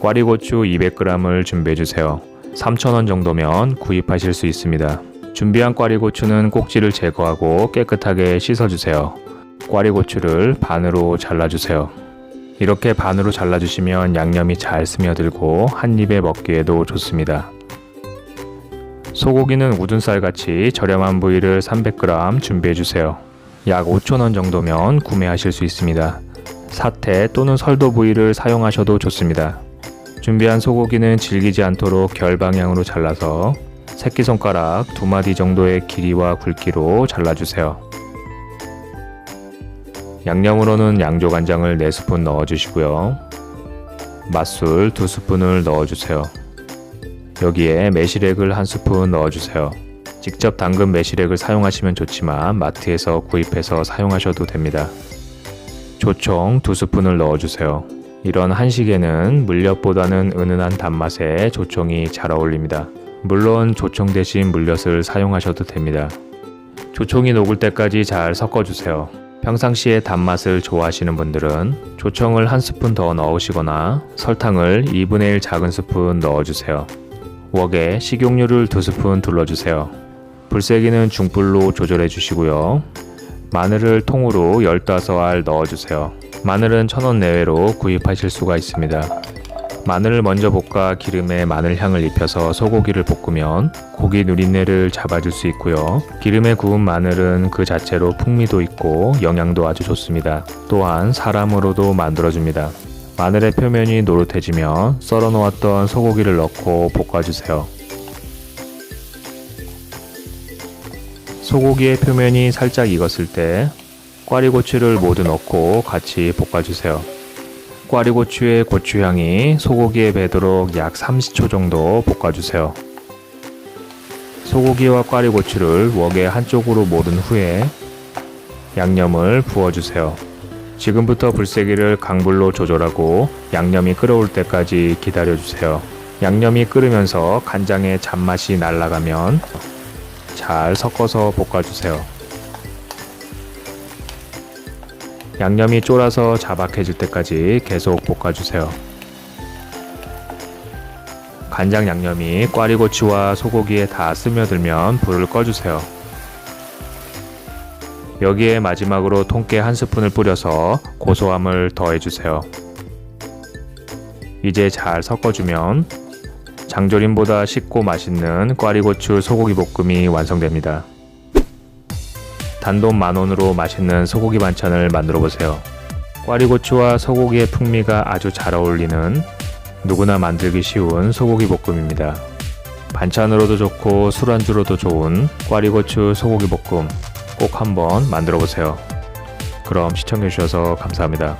꽈리고추 200g을 준비해 주세요. 3,000원 정도면 구입하실 수 있습니다. 준비한 꽈리고추는 꼭지를 제거하고 깨끗하게 씻어 주세요. 꽈리고추를 반으로 잘라 주세요. 이렇게 반으로 잘라주시면 양념이 잘 스며들고 한 입에 먹기에도 좋습니다. 소고기는 우둔살 같이 저렴한 부위를 300g 준비해 주세요. 약 5,000원 정도면 구매하실 수 있습니다. 사태 또는 설도 부위를 사용하셔도 좋습니다. 준비한 소고기는 질기지 않도록 결 방향으로 잘라서 새끼손가락 두 마디 정도의 길이와 굵기로 잘라주세요. 양념으로는 양조간장을 4스푼 넣어주시고요. 맛술 2스푼을 넣어주세요. 여기에 매실액을 1스푼 넣어주세요. 직접 담근 매실액을 사용하시면 좋지만 마트에서 구입해서 사용하셔도 됩니다. 조청 2스푼을 넣어주세요. 이런 한식에는 물엿보다는 은은한 단맛에 조청이 잘 어울립니다. 물론 조청 대신 물엿을 사용하셔도 됩니다. 조청이 녹을 때까지 잘 섞어주세요. 평상시에 단맛을 좋아하시는 분들은 조청을 한 스푼 더 넣으시거나 설탕을 2분의 1 작은 스푼 넣어주세요. 웍에 식용유를 2스푼 둘러주세요. 불세기는 중불로 조절해 주시고요. 마늘을 통으로 15알 넣어주세요. 마늘은 1000원 내외로 구입하실 수가 있습니다. 마늘을 먼저 볶아 기름에 마늘 향을 입혀서 소고기를 볶으면 고기 누린내를 잡아줄 수 있고요. 기름에 구운 마늘은 그 자체로 풍미도 있고 영양도 아주 좋습니다. 또한 사람으로도 만들어줍니다. 마늘의 표면이 노릇해지면 썰어 놓았던 소고기를 넣고 볶아주세요. 소고기의 표면이 살짝 익었을 때 꽈리고추를 모두 넣고 같이 볶아주세요. 꽈리고추의 고추향이 소고기에 배도록 약 30초 정도 볶아주세요. 소고기와 꽈리고추를 웍의 한쪽으로 모든 후에 양념을 부어주세요. 지금부터 불세기를 강불로 조절하고 양념이 끓어올 때까지 기다려주세요. 양념이 끓으면서 간장의 잔맛이 날아가면 잘 섞어서 볶아주세요. 양념이 쫄아서 자박해질 때까지 계속 볶아주세요. 간장 양념이 꽈리고추와 소고기에 다 스며들면 불을 꺼주세요. 여기에 마지막으로 통깨 한 스푼을 뿌려서 고소함을 더해주세요. 이제 잘 섞어주면 장조림보다 쉽고 맛있는 꽈리고추 소고기 볶음이 완성됩니다. 단돈 만원으로 맛있는 소고기 반찬을 만들어 보세요. 꽈리고추와 소고기의 풍미가 아주 잘 어울리는 누구나 만들기 쉬운 소고기 볶음입니다. 반찬으로도 좋고 술안주로도 좋은 꽈리고추 소고기 볶음 꼭 한번 만들어 보세요. 그럼 시청해 주셔서 감사합니다.